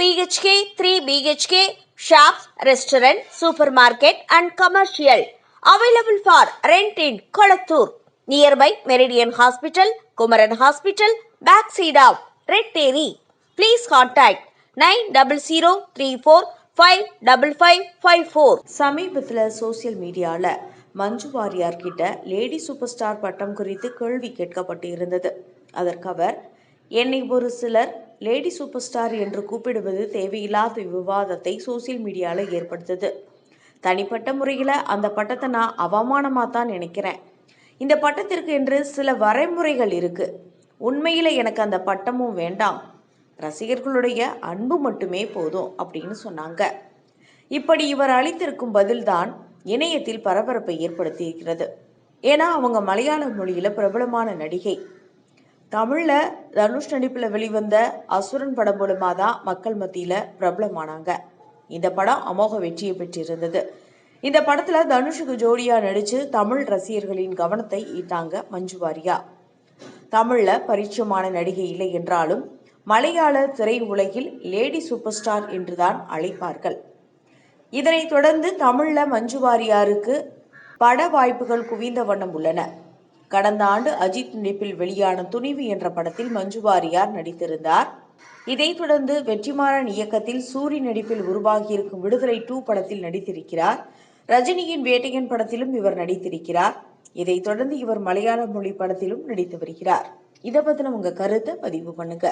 BHK three BHK shop restaurant super market and commercial available for rent in Kolathur nearby Meridian hospital Kumaran hospital back seat red Deri please contact nine double zero three four five double five five four சமீபத்தில் social மீடியாவில் மஞ்சு வாரியார் கிட்ட lady super star பட்டம் குறித்து கேள்வி கேட்கப்பட்டு இருந்தது அதற்கு அவர் என்னை ஒரு சிலர் லேடி சூப்பர் ஸ்டார் என்று கூப்பிடுவது தேவையில்லாத விவாதத்தை சோசியல் மீடியாவில் ஏற்படுத்துது. தனிப்பட்ட முறையில் அந்த பட்டத்தை நான் அவமானமாக தான் நினைக்கிறேன். இந்த பட்டத்திற்கு என்று சில வரைமுறைகள் இருக்கு. உண்மையில் எனக்கு அந்த பட்டமும் வேண்டாம். ரசிகர்களுடைய அன்பு மட்டுமே போதும் அப்படின்னு சொன்னாங்க. இப்படி இவர் அளித்திருக்கும் பதில்தான் இணையத்தில் பரபரப்பை ஏற்படுத்தியிருக்கிறது. ஏன்னா அவங்க மலையாள மொழியில் பிரபலமான நடிகை. தமிழில் தனுஷ் நடிப்பில் வெளிவந்த அசுரன் படம் மூலமாக தான் மக்கள் மத்தியில் பிரபலமானாங்க. இந்த படம் அமோக வெற்றியை பெற்றிருந்தது. இந்த படத்தில் தனுஷுக்கு ஜோடியாக நடித்து தமிழ் ரசிகர்களின் கவனத்தை ஈர்த்தாங்க மஞ்சு வாரியா. தமிழில் பரிச்சயமான நடிகை இல்லை என்றாலும் மலையாள திரை உலகில் லேடி சூப்பர் ஸ்டார் என்றுதான் அழைப்பார்கள். இதனைத் தொடர்ந்து தமிழில் மஞ்சு வாரியாருக்கு பட வாய்ப்புகள் குவிந்த வண்ணம் உள்ளன. கடந்த ஆண்டு அஜித் நடிப்பில் வெளியான துணிவு என்ற படத்தில் மஞ்சு வாரியார் நடித்திருந்தார். இதைத் தொடர்ந்து வெற்றிமாறன் இயக்கத்தில் சூரி நடிப்பில் உருவாகியிருக்கும் விடுதலை டூ படத்தில் நடித்திருக்கிறார். ரஜினியின் வேட்டையன் படத்திலும் இவர் நடித்திருக்கிறார். இதைத் தொடர்ந்து இவர் மலையாள மொழி படத்திலும் நடித்து வருகிறார். இதை பத்தின உங்க கருத்தை பதிவு பண்ணுங்க.